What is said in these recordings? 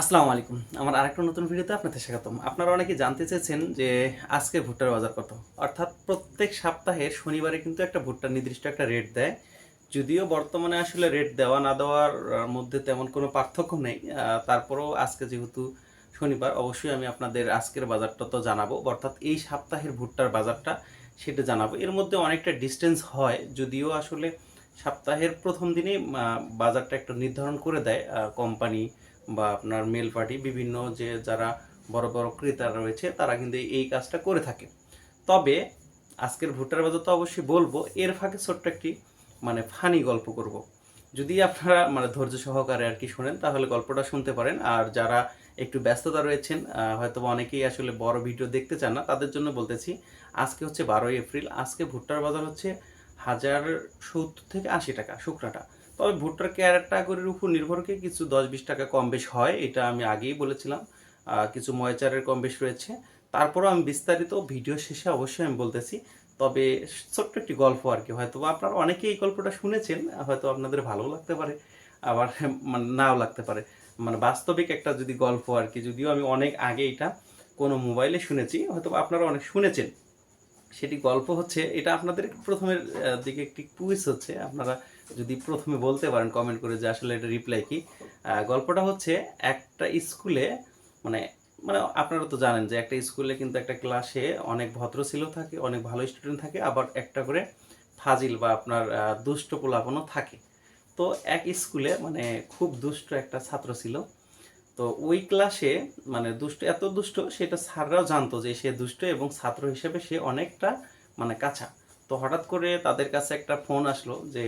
আসসালামু আলাইকুম। আমার আরেকটা নতুন ভিডিওতে আপনাদের স্বাগতম। আপনারা অনেকে জানতে চেয়েছেন যে আজকে ভুট্টার বাজার কত। অর্থাৎ প্রত্যেক সপ্তাহে শনিবারে কিন্তু একটা ভুট্টার নির্দিষ্ট একটা রেট দেয়। যদিও বর্তমানে আসলে রেট দেওয়া না দেওয়ার মধ্যে তেমন কোনো পার্থক্য নেই। তারপরেও আজকে যেহেতু শনিবার অবশ্যই আমি আপনাদের আজকের বাজারটা তো জানাব। অর্থাৎ এই সপ্তাহের ভুট্টার বাজারটা সেটা জানাব। এর মধ্যে অনেকটা ডিস্টেন্স হয় যদিও আসলে সপ্তাহের প্রথম আহ, বাজারটা একটু নির্ধারণ করে দেয় কোম্পানি বা আপনার মেল পার্টি বিভিন্ন যে যারা বড় বড় ক্রেতা রয়েছে, তারা কিন্তু এই কাজটা করে থাকে। তবে আজকের ভুট্টার বাজার তো অবশ্যই বলব, এর ফাঁকে ছোট্ট একটি মানে ফানি গল্প করব। যদি আপনারা মানে ধৈর্য সহকারে আর কি শোনেন, তাহলে গল্পটা শুনতে পারেন। আর যারা একটু ব্যস্ততা রয়েছেন হয়তো অনেকেই আসলে বড় ভিডিও দেখতে চান না, তাদের জন্য বলতেছি, আজকে হচ্ছে বারোই এপ্রিল, আজকে ভুট্টার বাজার হচ্ছে হাজার সত্তর থেকে আশি টাকা শুকনাটা তবে ভুট্টার ক্যারেক্টাগরির উপর নির্ভর করে কিছু দশ বিশ টাকা কম বেশ হয়, এটা আমি আগেই বলেছিলাম। কিছু ময়চারের কম বেশ রয়েছে। তারপরও আমি বিস্তারিত ভিডিও শেষে অবশ্যই আমি বলতেছি, তবে ছোট্ট একটি গল্প আর কি। হয়তো আপনারা অনেকেই এই গল্পটা শুনেছেন, হয়তো আপনাদের ভালো লাগতে পারে, আবার মানে নাও লাগতে পারে। মানে বাস্তবিক একটা যদি গল্প আর কি, যদিও আমি অনেক আগে এটা কোনো মোবাইলে শুনেছি, হয়তো আপনারা অনেক শুনেছেন। সেটি গল্প হচ্ছে, এটা আপনাদের প্রথমের দিকে একটি কুইজ হচ্ছে, আপনারা যদি প্রথমে বলতে পারেন কমেন্ট করে যে আসলে এটা রিপ্লাই কি। গল্পটা হচ্ছে একটা স্কুলে মানে মানে আপনারা তো জানেন যে একটা স্কুলে কিন্তু একটা ক্লাসে অনেক ভদ্র ছিল থাকে, অনেক ভালো স্টুডেন্ট থাকে, আবার একটা করে ফাজিল বা আপনার দুষ্ট পোলাপনও থাকে। তো এক স্কুলে মানে খুব দুষ্ট একটা ছাত্র ছিল। তো ওই ক্লাসে মানে দুষ্ট, এত দুষ্ট, সেটা স্যাররাও জানতো যে সে দুষ্ট এবং ছাত্র হিসেবে সে অনেকটা মানে কাঁচা। তো হঠাৎ করে তাদের কাছে একটা ফোন আসলো যে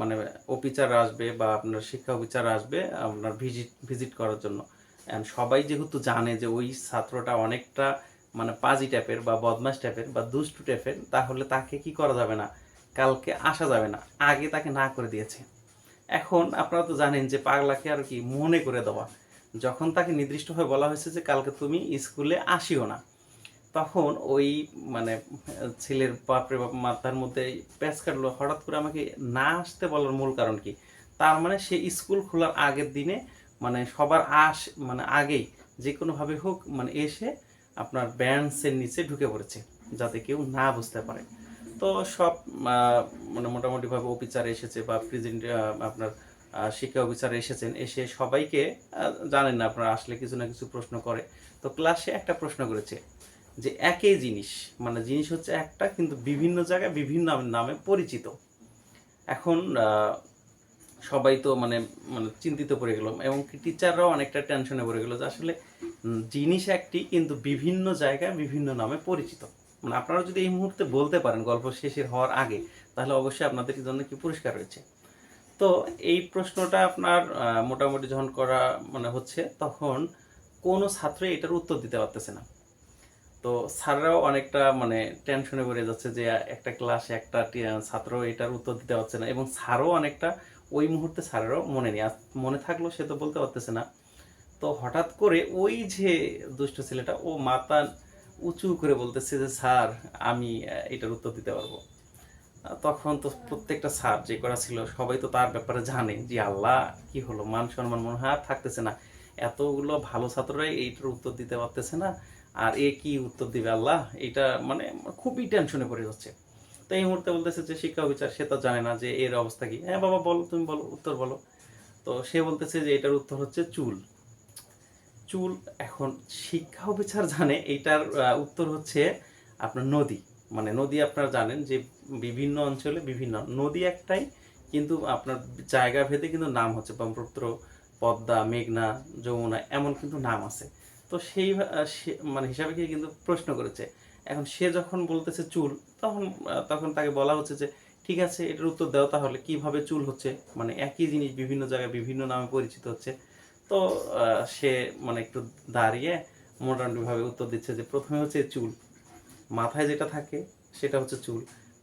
মানে অফিসার আসবে বা আপনার শিক্ষা অফিসার আসবে আপনার ভিজিট ভিজিট করার জন্য। And সবাই যেহেতু জানে যে ওই ছাত্রটা অনেকটা মানে পাজি টাইপের বা বদমাস টাইপের বা দুষ্টু টাইপের, তাহলে তাকে কি করা যাবে না? কালকে আসা যাবে না। আগে তাকে না করে দিয়েছে। এখন আপনারা তো জানেন যে পাগলাকে আর কি মনে করে দেওয়া। যখন তাকে নির্দিষ্টভাবে বলা হয়েছে যে কালকে তুমি স্কুলে আসিও না তখন ওই মানে ছেলের বাপরে বাপ মাথার মধ্যে প্যাঁচ কাটলো। হঠাৎ করে আমাকে না আসতে বলার মূল কারণ কি? তার মানে সে স্কুল খোলার আগের দিনে মানে সবার আস মানে আগেই যে কোনোভাবে হোক মানে এসে আপনার ব্যান্ডসের নিচে ঢুকে পড়েছে, যাতে কেউ না বুঝতে পারে। তো সব মানে মোটামুটিভাবে অফিসার এসেছে বা প্রেজেন্ট আপনার শিক্ষা অফিসার এসেছেন, এসে সবাইকে জানেন না আপনারা আসলে কিছু না কিছু প্রশ্ন করে। তো ক্লাসে একটা প্রশ্ন করেছে যে একই জিনিস। মানে জিনিস হচ্ছে একটা, কিন্তু বিভিন্ন জায়গায় বিভিন্ন নামে- পরিচিত। এখন সবাই তো মানে মানে চিন্তিত পড়ে গেল এবং টিচাররাও অনেকটা টেনশনে পড়ে গেল যে আসলে জিনিস একটি কিন্তু বিভিন্ন জায়গায় বিভিন্ন নামে পরিচিত। মানে আপনারা যদি এই মুহূর্তে বলতে পারেন গল্প শেষের হওয়ার আগে, তাহলে অবশ্যই আপনাদের জন্য কি পুরস্কার রয়েছে? তো এই প্রশ্নটা আপনার মোটামুটি যখন করা মানে হচ্ছে, তখন কোনো ছাত্র এটার উত্তর দিতে পারতেছে না। তো স্যাররাও অনেকটা মানে টেনশনে পড়ে যাচ্ছে যে একটা ক্লাসে একটা ছাত্র এটার উত্তর দিতে পারছে না। এবং স্যারও অনেকটা ওই মুহূর্তে স্যারেরও মনে নেই। মনে থাকল সে তো বলতে পারতেছে না। তো হঠাৎ করে ওই যে দুষ্ট ছেলেটা ও মাথা উঁচু করে বলতেছে যে স্যার আমি এটার উত্তর দিতে পারব। তখন তো প্রত্যেকটা স্যার যে করা ছিল সবাই তো তার ব্যাপারে জানে যে আল্লাহ কি হলো? মান সম্মান মনে হয় আর থাকতেছে না। এতগুলো ভালো ছাত্ররাই এইটার উত্তর দিতে পারতেছে না। আর এ কি উত্তর দিবে আল্লাহ? এটা মানে খুবই টেনশনে পড়ে যাচ্ছে। তো এই মুহূর্তে বলতেছে যে শিক্ষা বিচার সে তো জানে না যে এর অবস্থা কি। হ্যাঁ বাবা, বলো, তুমি বলো, উত্তর বলো। তো সে বলতেছে যে এটার উত্তর হচ্ছে চুল। চুল, এখন শিক্ষা অফিসার জানে, এটার উত্তর হচ্ছে আপনার নদী। মানে নদী আপনারা জানেন যে বিভিন্ন অঞ্চলে বিভিন্ন, নদী একটাই, কিন্তু আপনার জায়গা ভেদে কিন্তু নাম হচ্ছে। ব্রহ্মপুত্র, পদ্মা, মেঘনা, যমুনা, এমন কিন্তু নাম আছে। তো সেই মানে হিসাবে কি কিন্তু প্রশ্ন করেছে। এখন সে যখন বলতেছে চুল, তখন তখন তাকে বলা হচ্ছে যে, ঠিক আছে, এটার উত্তর দাও তাহলে, কীভাবে চুল হচ্ছে? মানে একই জিনিস বিভিন্ন জায়গায় বিভিন্ন নামে পরিচিত হচ্ছে। তো সে মানে একটু দাঁড়িয়ে মোটামুটিভাবে উত্তর দিচ্ছে যে, প্রথমে হচ্ছে চুল, মাথায় যেটা থাকে সেটা হচ্ছে চুল,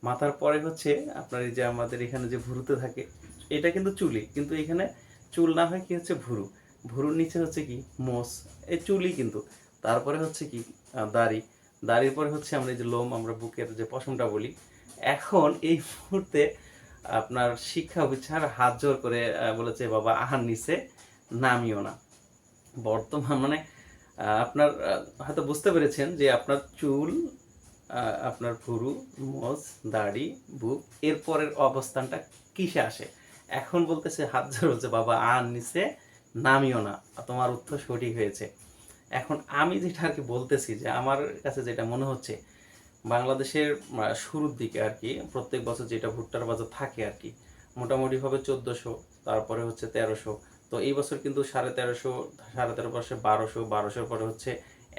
মাথার পরে হচ্ছে আপনার এই যে আমাদের এখানে যে ভুরুতে থাকে, এটা কিন্তু চুলই, কিন্তু এখানে চুল না হয় কি হচ্ছে ভুরু। ভুরুর নিচে হচ্ছে কি? মোষ। এই চুলই কিন্তু। তারপরে হচ্ছে কি? দাড়ি। দাড়ির পরে হচ্ছে আমরা এই যে লোম, আমরা বুকের যে পশমটা বলি। এখন এই মুহূর্তে আপনার শিক্ষা অফিসার হাত জোর করে বলেছে, বাবা, আহার নিচে নামিও না। বর্তমান মানে আপনার হয়তো বুঝতে পেরেছেন যে আপনার চুল আপনার ভুরু মোজ দাড়ি, বুক এরপরের অবস্থানটা কিসে আসে? এখন বলতেছে, হাত জোর হচ্ছে বাবা আর নিচে নামিও না। তোমার উত্তর সঠিক হয়েছে। এখন আমি যেটা আর কি বলতেছি যে, আমার কাছে যেটা মনে হচ্ছে, বাংলাদেশের শুরুর দিকে আর কি, প্রত্যেক বছর যেটা ভুট্টার বাজার থাকে আর কি মোটামুটি হবে চোদ্দোশো, তারপরে হচ্ছে তেরোশো। তো এই বছর কিন্তু সাড়ে তেরোশো, সাড়ে তেরো বছর বারোশো বারোশোর পরে হচ্ছে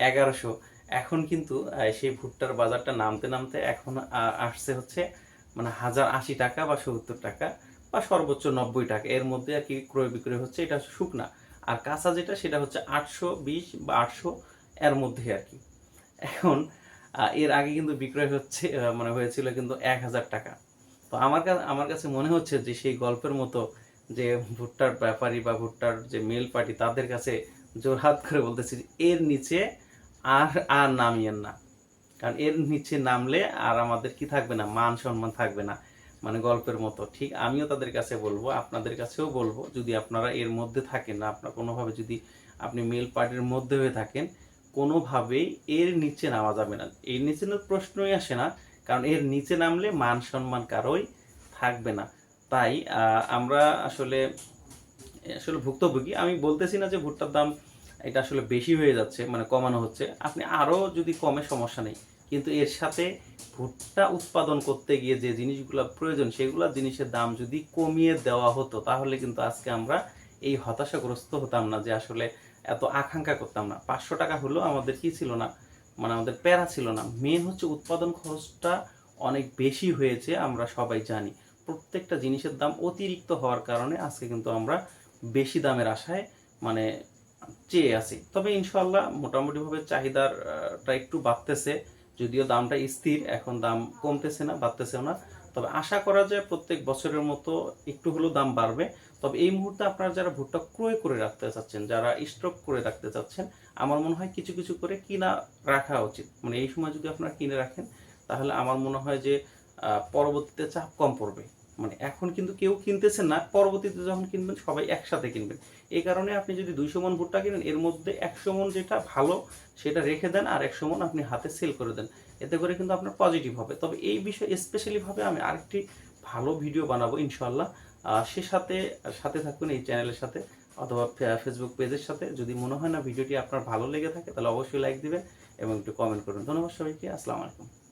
এগারোশো। এখন কিন্তু সেই ভুট্টার বাজারটা নামতে নামতে এখন আসছে হচ্ছে মানে হাজার আশি টাকা বা সত্তর টাকা। বা সর্বোচ্চ নব্বই টাকা। এর মধ্যে আর কি ক্রয় বিক্রয় হচ্ছে, এটা হচ্ছে শুকনা। আর কাঁচা যেটা, সেটা হচ্ছে আটশো বিশ বা আটশো এর মধ্যে আর কি। এখন এর আগে কিন্তু বিক্রয় হচ্ছে মানে হয়েছিল কিন্তু এক হাজার টাকা। তো আমার কাছে আমার কাছে মনে হচ্ছে যে সেই গল্পের মতো যে ভুট্টার ব্যাপারী বা ভুট্টার যে মেল পার্টি, তাদের কাছে জোরহাত করে বলতেছি এর নিচে আর আর নামিয়েন না। কারণ এর নিচে নামলে আর আমাদের কি থাকবে না? মান সম্মান থাকবে না। মানে গল্পের মতো। ঠিক আমিও তাদের কাছে বলব, আপনাদের কাছেও বলব, যদি আপনারা এর মধ্যে থাকেন না, আপনার কোনোভাবে যদি আপনি মেল পার্টির মধ্যে হয়ে থাকেন, কোনোভাবেই এর নিচে নামা যাবে না। এর নিচে প্রশ্নই আসে না, কারণ এর নিচে নামলে মান সম্মান কারোই থাকবে না। তাই আমরা আসলে আসলে ভুক্তভোগী। আমি বলতেছি না যে ভুট্টার দাম এটা আসলে বেশি হয়ে যাচ্ছে মানে কমানো হচ্ছে। আপনি আরও যদি কমে সমস্যা নেই। কিন্তু এর সাথে ভুট্টা উৎপাদন করতে গিয়ে যে জিনিসগুলো প্রয়োজন, সেগুলো জিনিসের দাম যদি কমিয়ে দেওয়া হতো, তাহলে কিন্তু আজকে আমরা এই হতাশাগ্রস্ত হতাম না যে আসলে এত আকাঙ্ক্ষা করতাম না। পাঁচশো টাকা হলেও আমাদের কি ছিল না? মানে আমাদের প্যারা ছিল না। মেন হচ্ছে উৎপাদন খরচটা অনেক বেশি হয়েছে, আমরা সবাই জানি। প্রত্যেকটা জিনিসের দাম অতিরিক্ত হওয়ার কারণে আজকে কিন্তু আমরা বেশি দামের আশায় মানে চেয়ে আছি। তবে ইনশাল্লাহ মোটামুটিভাবে চাহিদারটা একটু বাড়তেছে। যদিও দামটা স্থির, এখন দাম কমতেছে না, বাড়তেছেও না। তবে আশা করা যায় প্রত্যেক বছরের মতো একটু হলেও দাম বাড়বে। তবে এই মুহূর্তে আপনারা যারা ভুট্টা ক্রয় করে রাখতে চাচ্ছেন, যারা স্টক করে রাখতে চাচ্ছেন, আমার মনে হয় কিছু কিছু করে কিনা রাখা উচিত। মানে এই সময় যদি আপনারা কিনে রাখেন, তাহলে আমার মনে হয় যে পরবর্তীতে চাপ কম পড়বে। মানে এখন কিন্তু কেউ কিনতেছেন না, পরবর্তীতে যখন কিনবেন সবাই একসাথে কিনবেন। এই কারণে আপনি যদি দুইশো মন ভুট্টা কিনেন, এর মধ্যে একশো মন যেটা ভালো সেটা রেখে দেন আর একশো মন আপনি হাতে সেল করে দেন। এতে করে কিন্তু আপনার পজিটিভ হবে। তবে এই বিষয়ে স্পেশালিভাবে আমি আরেকটি ভালো ভিডিও বানাবো ইনশাল্লাহ সে সাথে সাথে থাকুন এই চ্যানেলের সাথে অথবা ফেসবুক পেজের সাথে। যদি মনে হয় না ভিডিওটি আপনার ভালো লেগে থাকে, তাহলে অবশ্যই লাইক দিবেন এবং একটু কমেন্ট করুন ধন্যবাদ সবাইকে। আসসালামু আলাইকুম।